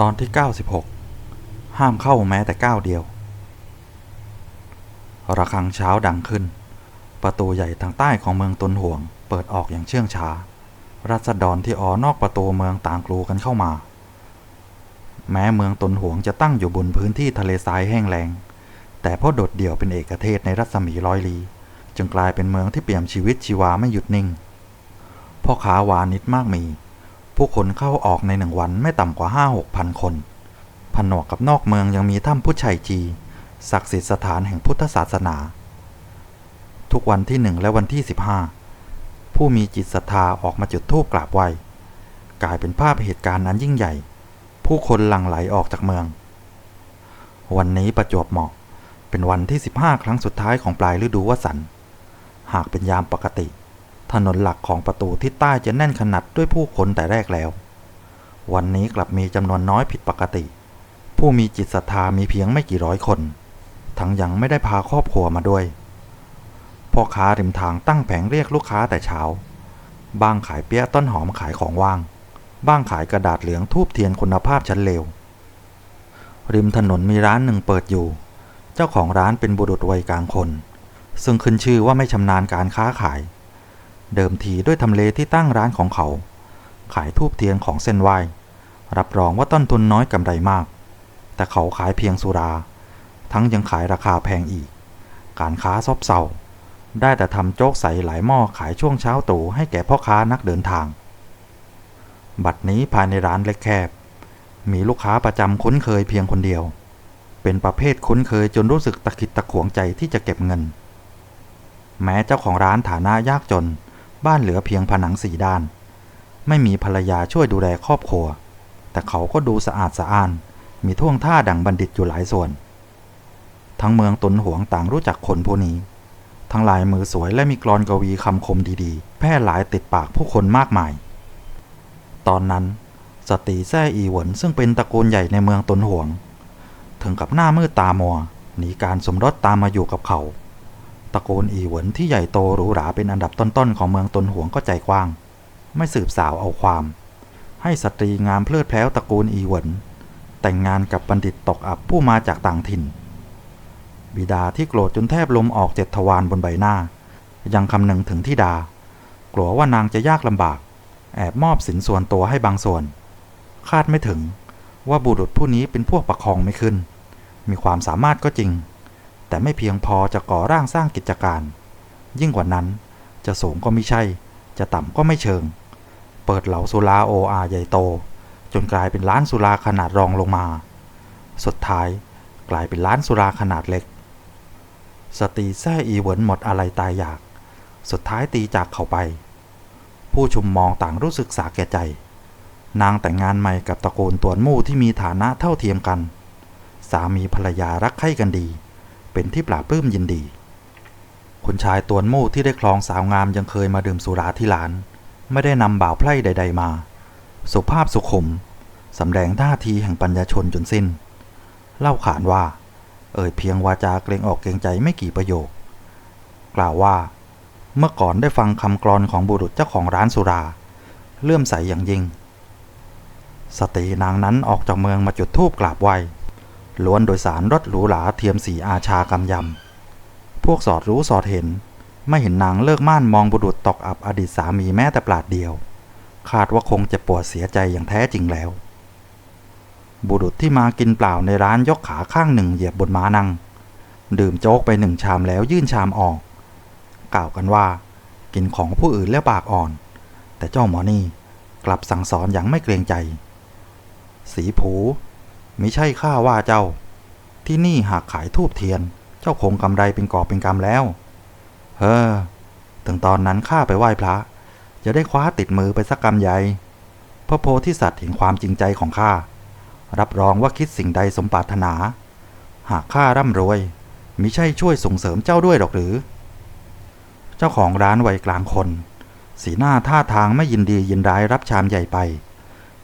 ตอนที่ 96 ห้ามเข้าแม้แต่ก้าวเดียว ระฆังเช้าดังขึ้น ประตูใหญ่ทางใต้ของเมืองตุนห่วง เปิดออกอย่างเชื่องช้า รัษฎรที่ออนอกประตูเมืองต่างกลูกันเข้ามา แม้เมืองตุนห่วงจะตั้งอยู่บนพื้นที่ทะเลทรายแห้งแล้ง แต่เพราะโดดเดี่ยวเป็นเอกเทศในรัศมีร้อยลี้จึงกลายเป็นเมืองที่เปี่ยมชีวิตชีวาไม่หยุดนิ่ง พ่อค้าวานิดมากมี ผู้คนเข้าออกในหนึ่งวันไม่ต่ำกว่าห้าหกพันคน ผนวกกับนอกเมืองยังมีถ้ำพุทธชัยจี ศักดิ์สิทธิ์สถานแห่งพุทธศาสนา ทุกวันที่หนึ่งและวันที่สิบห้าผู้มีจิตศรัทธาออกมาจุดธูปกราบไหว้กลายเป็นภาพเหตุการณ์นั้นยิ่งใหญ่ ผู้คนหลั่งไหลออกจากเมือง วันนี้ประจวบเหมาะ เป็นวันที่ 15 ครั้งสุดท้ายของปลายฤดูวสันต์หากเป็นยามปกติ ถนนหลักของประตูทิศใต้จะแน่นขนาดด้วยผู้คนแต่แรกแล้ว วันนี้กลับมีจำนวนน้อยผิดปกติ ผู้มีจิตศรัทธามีเพียงไม่กี่ร้อยคน ทั้งยังไม่ได้พาครอบครัวมาด้วย พ่อค้าริมทางตั้งแผงเรียกลูกค้าแต่เช้า บ้างขายเปี๊ยะต้นหอมขายของว่าง บ้างขายกระดาษเหลืองทูบเทียนคุณภาพชั้นเลว ริมถนนมีร้านหนึ่งเปิดอยู่ เจ้าของร้านเป็นบุรุษวัยกลางคน ซึ่งขึ้นชื่อว่าไม่ชำนาญการค้าขาย เดิมทีด้วยทำเลที่ตั้งร้านของเขา ขายทูบเทียนของเส้นไหวรับรองว่าต้นทุนน้อยกำไรมาก แต่เขาขายเพียงสุรา ทั้งยังขายราคาแพงอีก การค้าซบเซาได้แต่ทำโจ๊กใสหลายหม้อขายช่วงเช้าตู่ให้แก่พ่อค้านักเดินทาง บัดนี้ภายในร้านเล็กแคบ มีลูกค้าประจำคุ้นเคยเพียงคนเดียว เป็นประเภทคุ้นเคยจนรู้สึกตะขิดตะขวงใจที่จะเก็บเงิน แม้เจ้าของร้านฐานะยากจน บ้านเหลือเพียงผนังสีด้าน ไม่มีภรรยาช่วยดูแลครอบครัว แต่เขาก็ดูสะอาดสะอ้าน มีท่วงท่าดังบัณฑิตอยู่หลายส่วน ทั้งเมืองตนหวงต่างรู้จักคนผู้นี้ ทั้งลายมือสวยและมีกรอนกวีคำคมดีๆ แพร่หลายติดปากผู้คนมากมาย ตอนนั้น สตรีแซ่อีหวนซึ่งเป็นตระกูลใหญ่ในเมืองตนหวง ถึงกับหน้ามืดตามัวหนีการสมรสตามมาอยู่กับเขา ตระกูลอีหวนที่ใหญ่โตหรูหราเป็นอันดับต้นๆของเมืองตนหวงก็ใจกว้าง ไม่สืบสาวเอาความ ให้สตรีงามเพลิดเพลิ้ตระกูลอีหวนแต่งงานกับบัณฑิตตกอับผู้มาจากต่างถิ่น บิดาที่โกรธจนแทบลมออกเจ็ดทวารบนใบหน้า ยังคำนึงถึงที่ดา กลัวว่านางจะยากลำบาก แอบมอบสินส่วนตัวให้บางส่วน คาดไม่ถึงว่าบุรุษผู้นี้เป็นพวกประคองไม่ขึ้น มีความสามารถก็จริง แต่ไม่เพียงพอจะก่อร่างสร้างกิจการ ยิ่งกว่านั้น จะสูงก็ไม่ใช่ จะต่ำก็ไม่เชิง เปิดเหลาสุราโออาใหญ่โต จนกลายเป็นร้านสุราขนาดรองลงมา สุดท้ายกลายเป็นร้านสุราขนาดเล็ก สตีแซ่อีเหวินหมดอะไรตายอยาก สุดท้ายตีจากเขาไป ผู้ชุมมองต่างรู้สึกสาแก่ใจ นางแต่งงานใหม่กับตระกูลตวนมู่ที่มีฐานะเท่าเทียมกัน สามีภรรยารักใคร่กันดี เป็นที่ปราบปลื้มยินดีคุณชายตวนมู่ที่ได้ครองสาวงามยังเคยมาดื่มสุราที่ร้าน ไม่ได้นำบ่าวไพร่ใด ๆ มา สุภาพสุขุมสำแดงท่าทีแห่งปัญญาชนจนสิ้น เล่าขานว่า เอ่ยเพียงวาจาเกรงออกเกรงใจไม่กี่ประโยค กล่าวว่า เมื่อก่อนได้ฟังคำกรอนของบุรุษเจ้าของร้านสุรา เลื่อมใสอย่างยิ่ง สตรีนางนั้นออกจากเมืองมาจุดธูปกราบไหว้ ล้วนโดยสารรถหรูหราเทียมสีอาชากำยำ พวกสอดรู้สอดเห็น ไม่เห็นนางเลิกม่านมองบุรุษตกอับอดีตสามีแม้แต่ปลาดเดียว คาดว่าคงจะปวดเสียใจอย่างแท้จริงแล้ว บุรุษที่มากินเปล่าในร้านยกขาข้างหนึ่งเหยียบบนม้านั่ง ดื่มโจ๊กไปหนึ่งชามแล้วยื่นชามออก กล่าวกันว่า กินของผู้อื่นแล้วปากอ่อน แต่เจ้าหมอนี่กลับสั่งสอนอย่างไม่เกรงใจ สีผู มิใช่ข้าว่าเจ้า ที่นี่หากขายทูบเทียน เจ้าคงกำไรเป็นกอบเป็นกำแล้ว เฮ้อถึงตอนนั้นข้าไปไหว้พระ จะได้คว้าติดมือไปสักกำใหญ่พระโพธิสัตว์เห็นความจริงใจของข้า รับรองว่าคิดสิ่งใดสมปรารถนา หากข้าร่ำรวยมิใช่ช่วยส่งเสริมเจ้าด้วยหรอกหรือ เจ้าของร้านวัยกลางคน สีหน้าท่าทางไม่ยินดียินร้ายรับชามใหญ่ไป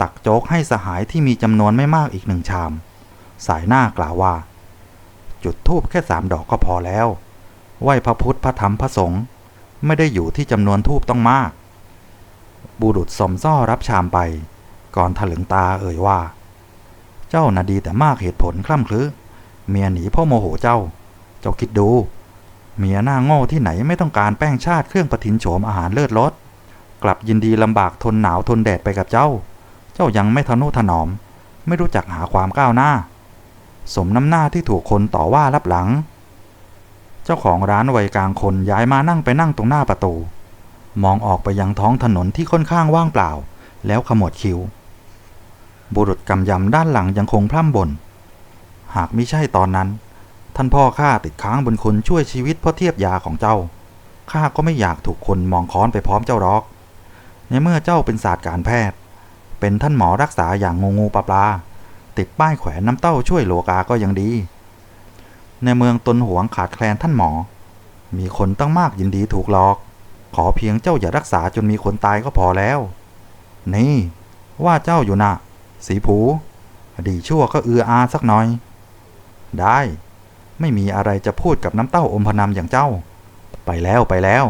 ตักโจ๊กให้สหายที่มีจำนวนไม่มากอีกหนึ่งชาม สายหน้ากล่าวว่า จุดทูบแค่สามดอกก็พอแล้ว ไหวพระพุทธพระธรรมพระสงฆ์ไม่ได้อยู่ที่จำนวนทูบต้องมาก บุรุษสมซ่อรับชามไป ก่อนถลึงตาเอ่ยว่า เจ้าน่ะดีแต่มากเหตุผลคล่ำคลือเมียหนีพ่อโมโหเจ้า เจ้าคิดดู เมียหน้าโง่ที่ไหนไม่ต้องการแป้งชาติเครื่องประทินโฉมอาหารเลิศรสกลับยินดีลำบากทนหนาวทนแดดไปกับเจ้า เจ้ายังไม่ทนุถนอม ไม่รู้จักหาความก้าวหน้า สมน้ำหน้าที่ถูกคนต่อว่ารับหลัง เจ้าของร้านวัยกลางคนย้ายมานั่งไปนั่งตรงหน้าประตู มองออกไปยังท้องถนนที่ค่อนข้างว่างเปล่า แล้วขมวดคิ้ว บุรุษกำยำด้านหลังยังคงพร่ำบ่นหากมิใช่ตอนนั้น ท่านพ่อข้าติดค้างบนคนช่วยชีวิตเพราะเทียบยาของเจ้าข้าก็ไม่อยากถูกคนมองค้อนไปพร้อมเจ้ารอก ในเมื่อเจ้าเป็นศาสตร์การแพทย์ เป็นท่านหมอรักษาอย่างงูงูปลาปลาติดป้ายแขวนน้ำเต้าช่วยโลกาก็ยังดี ในเมืองตนหวงขาดแคลนท่านหมอ มีคนตั้งมากยินดีถูกหลอก ขอเพียงเจ้าอย่ารักษาจนมีคนตายก็พอแล้ว นี่ ว่าเจ้าอยู่นะสีผูดีชั่วก็เอืออาสักหน่อย ได้ ไม่มีอะไรจะพูดกับน้ำเต้าอมพนำอย่างเจ้า ไปแล้วไปแล้ว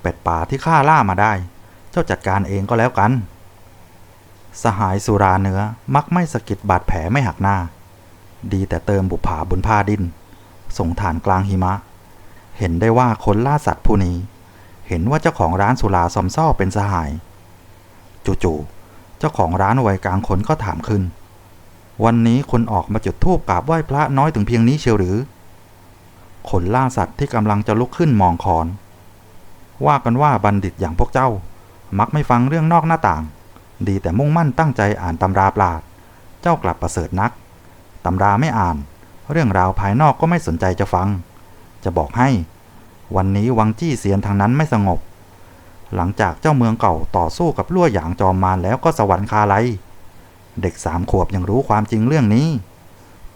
เป็ดป่าที่ข้าล่ามาได้ เจ้าจัดการเองก็แล้วกัน สหายสุราเนื้อมักไม่สะกิดบาดแผลไม่หักหน้า ดีแต่เติมบุปผาบนผ้าดิน ส่งฐานกลางหิมะ เห็นได้ว่าคนล่าสัตว์ผู้นี้ เห็นว่าเจ้าของร้านสุราซอมซ่อเป็นสหาย จู่ๆเจ้าของร้านวัยกลางคนก็ถามขึ้น วันนี้คนออกมาจุดธูปกราบไหว้พระน้อยถึงเพียงนี้เชียวหรือคนล่าสัตว์ที่กำลังจะลุกขึ้นมองคอน ว่ากันว่าบัณฑิตอย่างพวกเจ้า มักไม่ฟังเรื่องนอกหน้าต่าง ดีแต่มุ่งมั่นตั้งใจอ่านตำราปราด เจ้ากลับประเสริฐนัก ตำราไม่อ่าน เรื่องราวภายนอกก็ไม่สนใจจะฟัง จะบอกให้ วันนี้วังจี้เสียนทางนั้นไม่สงบ หลังจากเจ้าเมืองเก่าต่อสู้กับลั่วหยางจอมมารแล้วก็สวรรคาไลยเด็กสามขวบยังรู้ความจริงเรื่องนี้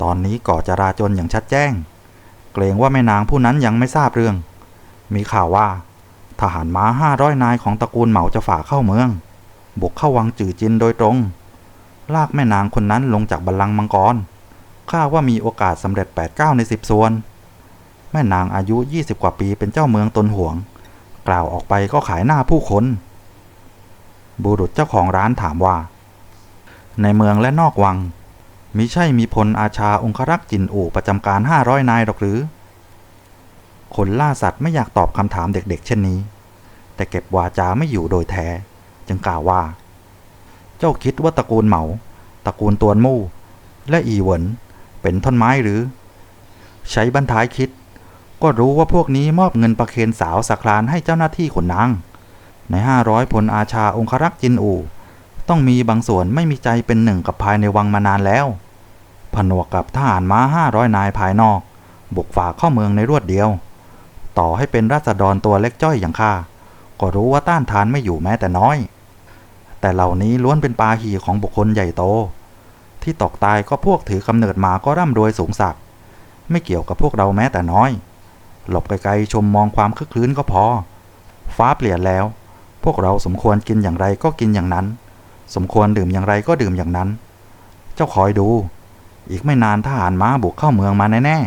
ตอนนี้ก่อจราจนอย่างชัดแจ้ง เกรงว่าแม่นางผู้นั้นยังไม่ทราบเรื่อง มีข่าวว่า ทหารม้าห้าร้อยนายของตระกูลเหมาจะฝ่าเข้าเมือง บุกเข้าวังจื่อจินโดยตรง ลากแม่นางคนนั้นลงจากบัลลังก์มังกรข้าว่ามีโอกาสสำเร็จ8ปดเก้าในสิบส่วน แม่นางอายุ 20 กว่าปีเป็นเจ้าเมืองตนห่วง กล่าวออกไปก็ขายหน้าผู้คน บุรุษเจ้าของร้านถามว่า ในเมืองและนอกวังมิใช่มีพลอาชาองครักษ์จินอู่ประจำการ 500 นายหรอกหรือ คนล่าสัตว์ไม่อยากตอบคำถามเด็กๆ เช่นนี้ แต่เก็บวาจาไม่อยู่โดยแท้ จึงกล่าวว่า เจ้าคิดว่าตระกูลเหมา ตระกูลตวนมู่ และอีเหวินเป็นท่อนไม้หรือ ใช้บรรทายคิด ก็รู้ว่าพวกนี้มอบเงินประเคนสาวสักลานให้เจ้าหน้าที่ขนนาง ในห้าร้อยพลอาชาองครักษ์จินอู่ต้องมีบางส่วนไม่มีใจเป็นหนึ่งกับภายในวังมานานแล้ว ผนวกกับทหารม้าห้าร้อยนายภายนอก บุกฝ่าเข้าเมืองในรวดเดียว ต่อให้เป็นราษฎรตัวเล็กจ้อยอย่างข้า ก็รู้ว่าต้านทานไม่อยู่แม้แต่น้อย แต่เหล่านี้ล้วนเป็นปาหีของบุคคลใหญ่โต ที่ตกตายก็พวกถือกำเนิดมาก็ร่ำรวยสูงสักไม่เกี่ยวกับพวกเราแม้แต่น้อย หลบไกลๆชมมองความคึกคืนก็พอ ฟ้าเปลี่ยนแล้ว พวกเราสมควรกินอย่างไรก็กินอย่างนั้น สมควรดื่มอย่างไรก็ดื่มอย่างนั้น เจ้าคอยดู อีกไม่นานทหารม้าบุกเข้าเมืองมาแน่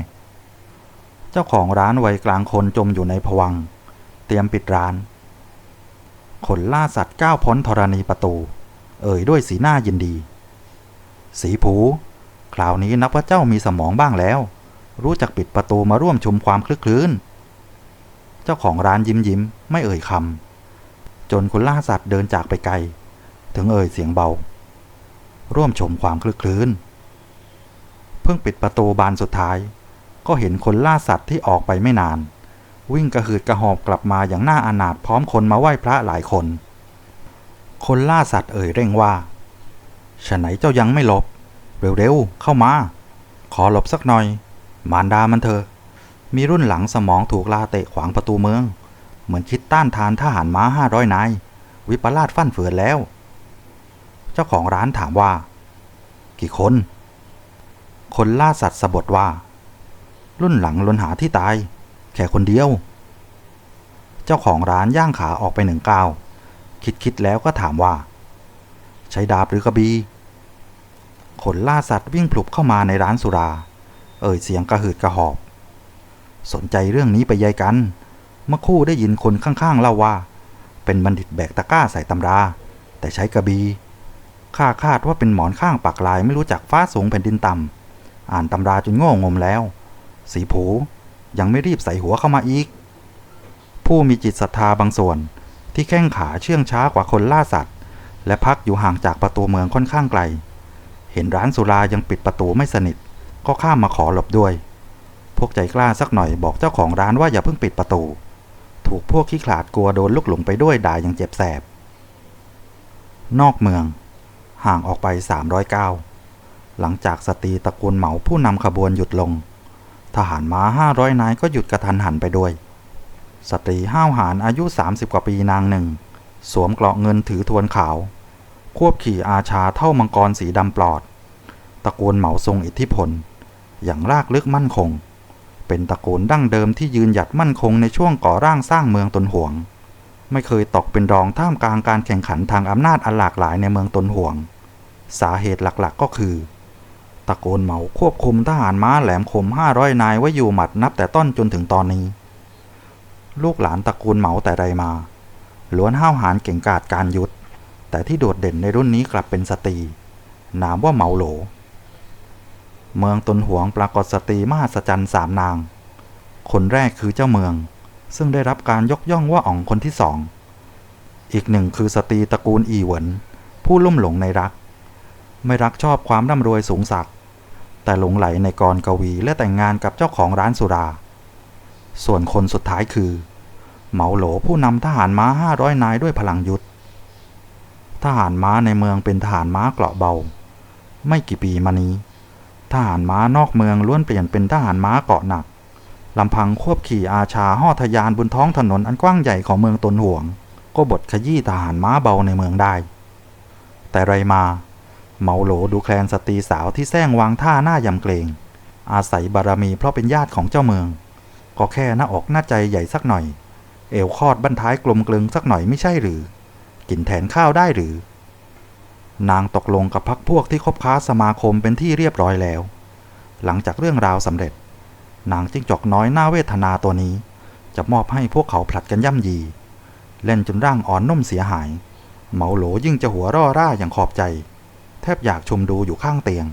ๆ เจ้าของร้านวัยกลางคนจมอยู่ในผวัง เตรียมปิดร้าน คนล่าสัตว์ก้าวพ้นธรณีประตู เอ่ยด้วยสีหน้ายินดี สีผู คราวนี้นับว่าเจ้ามีสมองบ้างแล้ว รู้จักปิดประตูมาร่วมชมความคลึกคลื้น เจ้าของร้านยิ้มยิ้มไม่เอ่ยคำจนคนล่าสัตว์เดินจากไปไกล ถึงเอ่ยเสียงเบา ร่วมชมความคลึกคลื้น เพิ่งปิดประตูบานสุดท้าย ก็เห็นคนล่าสัตว์ที่ออกไปไม่นาน วิ่งกระหืดกระหอบกลับมาอย่างหน่าอนาถพร้อมคนมาไหว้พระหลายคน คนล่าสัตว์เอ่ยเร่งว่าฉะไหนเจ้ายังไม่หลบ เร็วๆ เข้ามา ขอหลบสักหน่อย มารดามันเถอะมีรุ่นหลังสมองถูกลาเตะขวางประตูเมือง เหมือนคิดต้านทานทหารม้าห้าร้อยนาย วิปลาสฟั่นเฟือนแล้ว เจ้าของร้านถามว่า กี่คน คนล่าสัตว์สะบดว่า รุ่นหลังลนหาที่ตาย แค่คนเดียว เจ้าของร้านย่างขาออกไปหนึ่งก้าว คิดคิดแล้วก็ถามว่า ใช้ดาบหรือกระบี่คนล่าสัตว์วิ่งพลุบเข้ามาในร้านสุรา เอ่ยเสียงกระหืดกระหอบ สนใจเรื่องนี้ไปยายกัน เมื่อคู่ได้ยินคนข้างๆเล่าว่า เป็นบัณฑิตแบกตะกร้าใส่ตำรา แต่ใช้กระบี่ข้าคาดว่าเป็นหมอนข้างปากลายไม่รู้จักฟ้าสูงแผ่นดินต่ำอ่านตำราจนโง่งมแล้ว สีผู ยังไม่รีบใส่หัวเข้ามาอีก ผู้มีจิตศรัทธาบางส่วนที่แข้งขาเชื่องช้ากว่าคนล่าสัตว์ และพักอยู่ห่างจากประตูเมืองค่อนข้างไกล เห็นร้านสุรายังปิดประตูไม่สนิท ก็ข้ามมาขอหลบด้วย พวกใจกล้าสักหน่อยบอกเจ้าของร้านว่าอย่าเพิ่งปิดประตู ถูกพวกขี้ขลาดกลัวโดนลูกหลงไปด้วยด่าอย่างเจ็บแสบ นอกเมือง ห่างออกไป309หลังจากสตรีตระกูลเหมาผู้นำขบวนหยุดลง ทหารม้า500นายก็หยุดกระทันหันไปด้วย สตรีห้าวหาญอายุ 30 กว่าปีนางหนึ่ง สวมเกราะเงินถือทวนขาว ควบขี่อาชาเท่ามังกรสีดำปลอด ตระกูลเหมาทรงอิทธิพล อย่างรากลึกมั่นคง เป็นตระกูลดั้งเดิมที่ยืนหยัดมั่นคงในช่วงก่อร่างสร้างเมืองตนห่วง ไม่เคยตกเป็นรองท่ามกลางการแข่งขันทางอำนาจอันหลากหลายในเมืองตนห่วง สาเหตุหลักๆก็คือ ตระกูลเหมาควบคุมทหารม้าแหลมคม500นายไว้อยู่หมัดนับแต่ต้นจนถึงตอนนี้ ลูกหลานตระกูลเหมาแต่ใดมา ล้วนห้าวหาญเก่งกาจการยุทธแต่ที่โดดเด่นในรุ่นนี้กลับเป็นสตรี นามว่าเหมาโหล เมืองตนหวงปรากฏสตรีมหัศจรรย์สามนาง คนแรกคือเจ้าเมือง ซึ่งได้รับการยกย่องว่าอ่องคนที่สอง อีกหนึ่งคือสตรีตระกูลอีเหวินผู้ลุ่มหลงในรัก ไม่รักชอบความร่ำรวยสูงสักด แต่หลงไหลในกรกวีและแต่งงานกับเจ้าของร้านสุรา ส่วนคนสุดท้ายคือ เหมาโหลผู้นำทหารม้า500นายด้วยพลังยุทธทหารม้าในเมืองเป็นทหารม้าเกราะเบา ไม่กี่ปีมานี้ ทหารม้านอกเมืองล้วนเปลี่ยนเป็นทหารม้าเกราะหนักลำพังควบขี่อาชาห่อทยานบนท้องถนนอันกว้างใหญ่ของเมืองตนห่วง ก็บดขยี้ทหารม้าเบาในเมืองได้ แต่ไรมา เมาโหลดูแคลนสตรีสาวที่แซงวางท่าหน้ายำเกรง อาศัยบารมีเพราะเป็นญาติของเจ้าเมือง ก็แค่หน้าอกหน้าใจใหญ่สักหน่อย เอวคอดบั้นท้ายกลมกลึงสักหน่อยไม่ใช่หรือ กินแทนข้าวได้หรือ นางตกลงกับพักพวกที่คบค้าสมาคมเป็นที่เรียบร้อยแล้ว หลังจากเรื่องราวสำเร็จ นางจิ้งจอกน้อยหน้าเวทนาตัวนี้ จะมอบให้พวกเขาผลัดกันย่ำยี เล่นจนร่างอ่อนนุ่มเสียหายเหมาโหลยิ่งจะหัวร่อร่าอย่างขอบใจ แทบอยากชมดูอยู่ข้างเตียง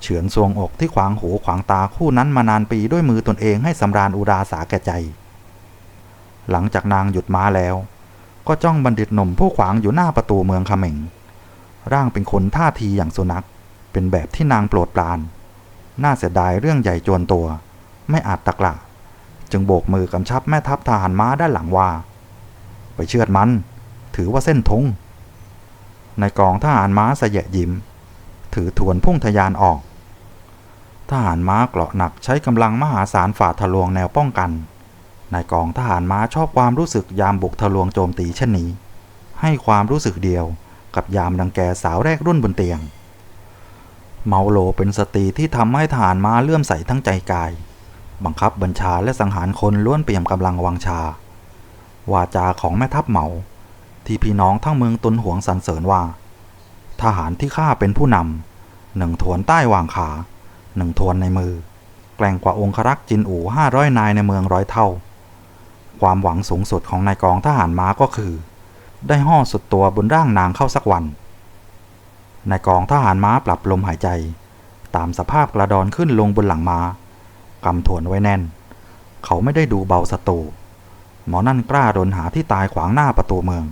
เฉือนทรวงอกที่ขวางหูขวางตาคู่นั้นมานานปีด้วยมือตนเองให้สำราญอุราสาแก่ใจ หลังจากนางหยุดม้าแล้ว ก็จ้องบัณฑิตหนุ่มผู้ขวางอยู่หน้าประตูเมืองขม็งร่างเป็นคนท่าทีอย่างสุนัข เป็นแบบที่นางโปรดปราน น่าเสียดายเรื่องใหญ่จวนตัว ไม่อาจตะกละจึงโบกมือกำชับแม่ทัพทหารม้าด้านหลังว่า ไปเชือดมัน ถือว่าเส้นทง ในกองทหารม้าสยยิ้ม ถือทวนพุ่งทะยานออก ทหารม้าเกราะหนักใช้กำลังมหาศาลฝ่าทะลวงแนวป้องกันนายกองทหารม้าชอบความรู้สึกยามบุกทะลวงโจมตีเช่นนี้ ให้ความรู้สึกเดียวกับยามดังแกสาวแรกรุ่นบนเตียง เมาโลเป็นสตรีที่ทำให้ทหารม้าเลื่อมใสทั้งใจกาย บังคับบัญชาและสังหารคนล้วนเปี่ยมกำลังวังชา วาจาของแม่ทัพเมา ที่พี่น้องทั้งเมืองตุนหวงสรรเสริญว่า ทหารที่ข้าเป็นผู้นำหนึ่งทวนใต้วางขาหนึ่งทวนในมือ แกล่งกว่าองครักษ์จินอู่ห้าร้อยนายในเมืองร้อยเท่า ความหวังสูงสุดของนายกองทหารม้าก็คือ ได้ห่อสุดตัวบนร่างนางเข้าสักวันนายกองทหารม้าปรับลมหายใจ ตามสภาพกระดอนขึ้นลงบนหลังม้ากำถวนไว้แน่น เขาไม่ได้ดูเบาศัตรูหมอนั่นกล้าดนหาที่ตายขวางหน้าประตูเมือง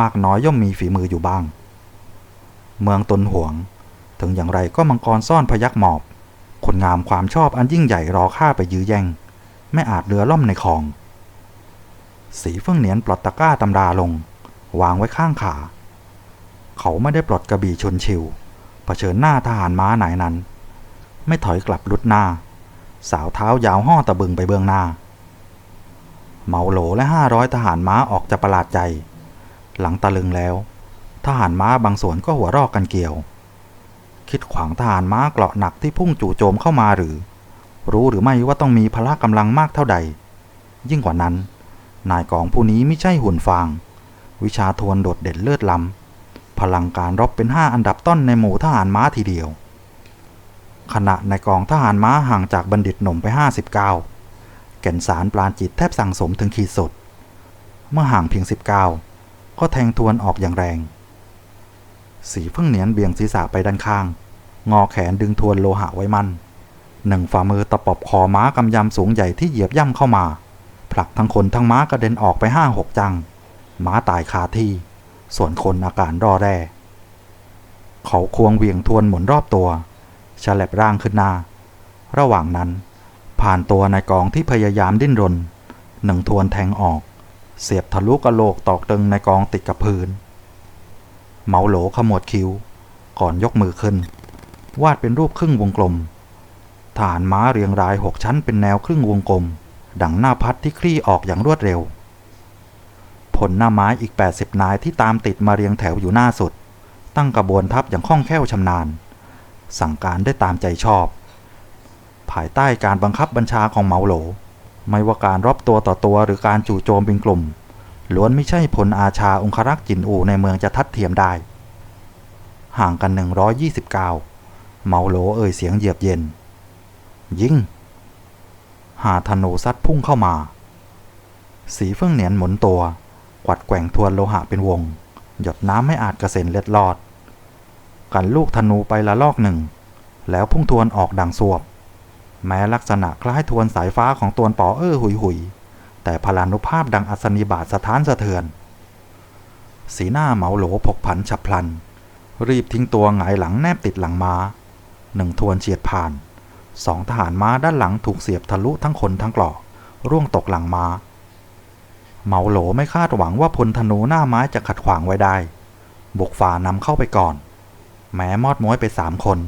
มากน้อยย่อมมีฝีมืออยู่บ้าง เมืองตนหวง ถึงอย่างไรก็มังกรซ่อนพยักหมอบ คนงามความชอบอันยิ่งใหญ่รอข้าไปยื้อแย่ง ไม่อาจเรือล่อมในคลอง สีเฟื่องเหนียนปลดตะกร้าตำราลง วางไว้ข้างขา เขาไม่ได้ปลดกระบี่ชนชิว เผชิญหน้าทหารม้าไหนนั้น ไม่ถอยกลับลุดหน้า สาวเท้ายาวห่อตะบึงไปเบื้องหน้าเมาโหลและห้าร้อยทหารม้าออกจะประหลาดใจ หลังตะลึงแล้ว ทหารม้าบางส่วนก็หัวรอกกันเกี่ยว คิดขวางทหารม้าเกราะหนักที่พุ่งจู่โจมเข้ามาหรือ รู้หรือไม่ว่าต้องมีพละกำลังมากเท่าใด ยิ่งกว่านั้น นายกองผู้นี้ไม่ใช่หุ่นฟาง วิชาทวนโดดเด่นเลือดล้ำพลังการรบเป็นห้าอันดับต้นในหมู่ทหารม้าทีเดียว ขณะในกองทหารม้าห่างจากบัณฑิตหนุ่มไป 59แก่นสารปราณจิตแทบสั่งสมถึงขีดสุด เมื่อห่างเพียง 19 ก็แทงทวนออกอย่างแรง สีเพิ่งเหนียนเบี่ยงศีรษะไปด้านข้าง งอแขนดึงทวนโลหะไว้มั่นหนึ่งฝ่ามือตะปบคอม้ากำยำสูงใหญ่ที่เหยียบย่ำเข้ามา ผลักทั้งคนทั้งม้ากระเด็นออกไปห้าหกจัง ม้าตายคาที่ ส่วนคนอาการรอแร่เขาควงเวียงทวนหมุนรอบตัวฉลับร่างขึ้นหน้า ระหว่างนั้น ผ่านตัวนายกองที่พยายามดิ้นรน หนึ่งทวนแทงออก เสียบทะลุกระโหลกตอกตึงในกองติดกับพื้น เมาโหลขมวดคิ้ว ก่อนยกมือขึ้น วาดเป็นรูปครึ่งวงกลม ฐานม้าเรียงรายหกชั้นเป็นแนวครึ่งวงกลม ดังหน้าพัดที่คลี่ออกอย่างรวดเร็ว ผลหน้าไม้อีก 80 นายที่ตามติดมาเรียงแถวอยู่หน้าสุด ตั้งกระบวนทัพอย่างคล่องแคล่วชำนาญ สั่งการได้ตามใจชอบ ภายใต้การบังคับบัญชาของเมาโหล ไม่ว่าการรอบตัวต่อตัวหรือการจู่โจมเป็นกลุ่ม ล้วนไม่ใช่ผลอาชาองครักษ์จินอูในเมืองจะทัดเทียมได้ ห่างกัน 129 เมาโหลเอ่ยเสียงเหยียบเย็น ยิง หาธนูซัดพุ่งเข้ามา สีเฟื่องเหนียนหมุนตัว กวัดแกว่งทวนโลหะเป็นวง หยดน้ำไม่อาจกระเซ็นเล็ดลอด กันลูกธนูไปละลอกหนึ่ง แล้วพุ่งทวนออกดังสวบ แม้ลักษณะคล้ายทวนสายฟ้าของตัวปอเออหุยหุยแต่พลานุภาพดังอัศนีบาทสถานสะเทือน สีหน้าเหมาโหลผกผันฉับพลัน รีบทิ้งตัวหงายหลังแนบติดหลังม้าหนึ่งทวนเฉียดผ่านสองทหารม้าด้านหลังถูกเสียบทะลุทั้งคนทั้งกลอกร่วงตกหลังม้า เหมาโหลไม่คาดหวังว่าพลธนูหน้าไม้จะขัดขวางไว้ได้ บุกฝ่านำเข้าไปก่อน แม้มอดม้อยไปสามคน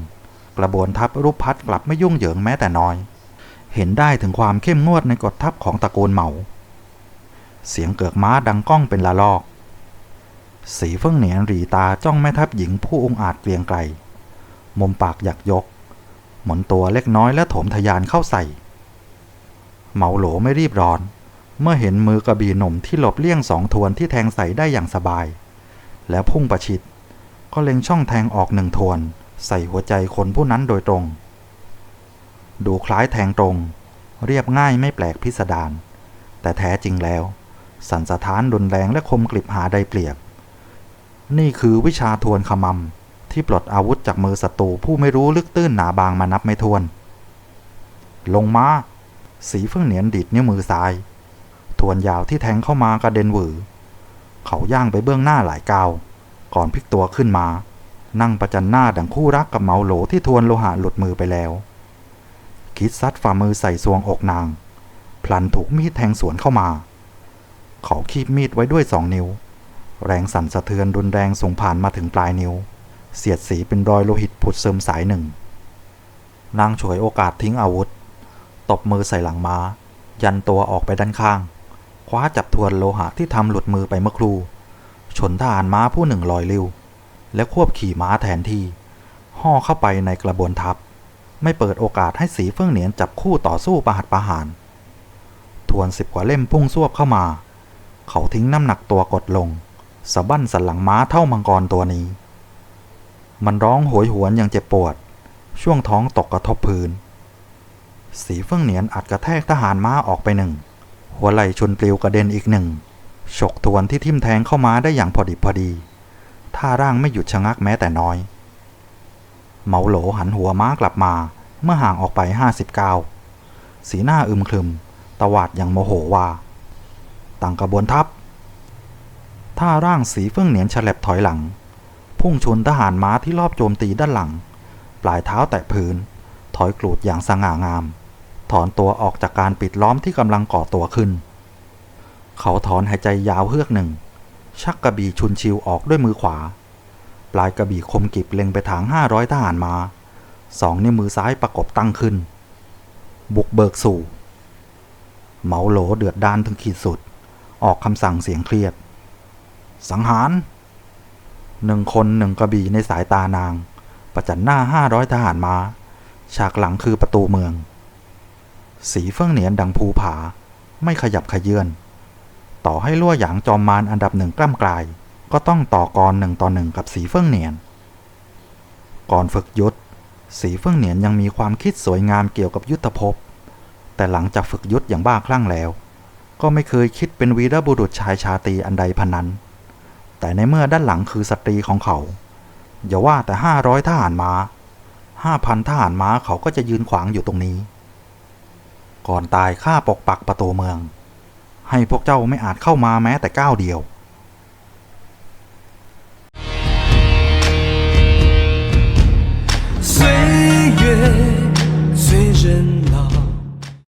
กระบวนทัพรูปพัดกลับไม่ยุ่งเหยิงแม้แต่น้อย เห็นได้ถึงความเข้มงวดในกฎทัพของตระกูลเหมา เสียงเกือกม้าดังก้องเป็นละลอก สีเฟื่องเหนียนรีตาจ้องแม่ทัพหญิงผู้องอาจเกรียงไกรมุมปากหยักยก หมุนตัวเล็กน้อยและโถมทะยานเข้าใส่ เหมาโหลไม่รีบร้อน เมื่อเห็นมือกระบี่หนุ่มที่หลบเลี่ยงสองทวนที่แทงใส่ได้อย่างสบาย แล้วพุ่งประชิดก็เล็งช่องแทงออกหนึ่งทวน ใส่หัวใจคนผู้นั้นโดยตรง ดูคล้ายแทงตรง เรียบง่ายไม่แปลกพิสดารแต่แท้จริงแล้ว สันสถานรุนแรงและคมกริบหาได้เปรียบ นี่คือวิชาทวนขมำที่ปลดอาวุธจากมือศัตรูผู้ไม่รู้ลึกตื้นหนาบางมานับไม่ถ้วน ลงมาสีเฟื่องเหนียนดิดนิ้วมือซ้าย ทวนยาวที่แทงเข้ามากระเด็นหวือ เขาย่างไปเบื้องหน้าหลายก้าวก่อนพลิกตัวขึ้นมา นั่งประจันหน้าดังคู่รักกับเมาโหลที่ทวนโลหะหลุดมือไปแล้ว คิดซัดฝ่ามือใส่ซวงอกนาง พลันถูกมีดแทงสวนเข้ามา เขาคีบมีดไว้ด้วยสองนิ้ว แรงสั่นสะเทือนรุนแรงส่งผ่านมาถึงปลายนิ้ว เสียดสีเป็นรอยโลหิตผุดซึมสายหนึ่ง นางฉวยโอกาสทิ้งอาวุธ ตบมือใส่หลังม้า ยันตัวออกไปด้านข้าง คว้าจับทวนโลหะที่ทำหลุดมือไปเมื่อครู่ชนทหารม้าผู้หนึ่งลอยลิ้ว และควบขี่ม้าแทนที่ ห่อเข้าไปในกระบวนทัพ ไม่เปิดโอกาสให้สีเฟื่องเหนียนจับคู่ต่อสู้ประหัตประหาร ทวนสิบกว่าเล่มพุ่งซวบเข้ามา เขาทิ้งน้ำหนักตัวกดลงสะบั้นสันหลังม้าเท่ามังกรตัวนี้ มันร้องโหยหวนอย่างเจ็บปวด ช่วงท้องตกกระทบพื้น สีเฟื่องเหนียนอัดกระแทกทหารม้าออกไปหนึ่ง หัวไหล่ชนปลิวกระเด็นอีกหนึ่งฉกทวนที่ทิ่มแทงเข้ามาได้อย่างพอดิบพอดี ท่าร่างไม่หยุดชะงักแม้แต่น้อย เมาโหลหันหัวม้ากลับมาเมื่อห่างออกไปห้าสิบเก้าสีหน้าอึมครึม ตวาดอย่างโมโหว่าตั้งกระบวนทัพท่าร่างสีเฟื่องเหนียนฉลับถอยหลัง พุ่งชนทหารม้าที่รอบโจมตีด้านหลัง ปลายเท้าแตะพื้น ถอยกรูดอย่างสง่างาม ถอนตัวออกจากการปิดล้อมที่กำลังก่อตัวขึ้น เขาถอนหายใจยาวเฮือกหนึ่ง ชักกระบี่ชุนชิวออกด้วยมือขวา ปลายกระบี่คมกิบเล็งไปทางห้าร้อยทหารมา สองนิ้วมือซ้ายประกบตั้งขึ้น บุกเบิกสู่เหมาโหลเดือดดานถึงขีดสุด ออกคำสั่งเสียงเครียด สังหารหนึ่งคนหนึ่งกระบี่ในสายตานาง ประจันหน้าห้าร้อยทหารมา้าฉากหลังคือประตูเมือง สีเฟื่องเหนียนดังภูผา ไม่ขยับขยื่น ต่อให้ลั่วหยางจอมมารอันดับหนึ่งกล้ำกลาย ก็ต้องต่อกรหนึ่งต่อหนึ่งกับสีเฟื่องเหนียน ก่อนฝึกยุทธสีเฟื่องเหนียนยังมีความคิดสวยงามเกี่ยวกับยุทธภพ แต่หลังจากฝึกยุทธอย่างบ้าคลั่งแล้ว ก็ไม่เคยคิดเป็นวีรบุรุษชายชาตรีอันใดพันนั้นแต่ในเมื่อด้านหลังคือสตรีของเขา อย่าว่าแต่ห้าร้อยทหารม้าห้าพันทหารม้าเขาก็จะยืนขวางอยู่ตรงนี้ ก่อนตายข้าปกปักประตูเมือง ให้พวกเจ้าไม่อาจเข้ามาแม้แต่ก้าวเดียว岁。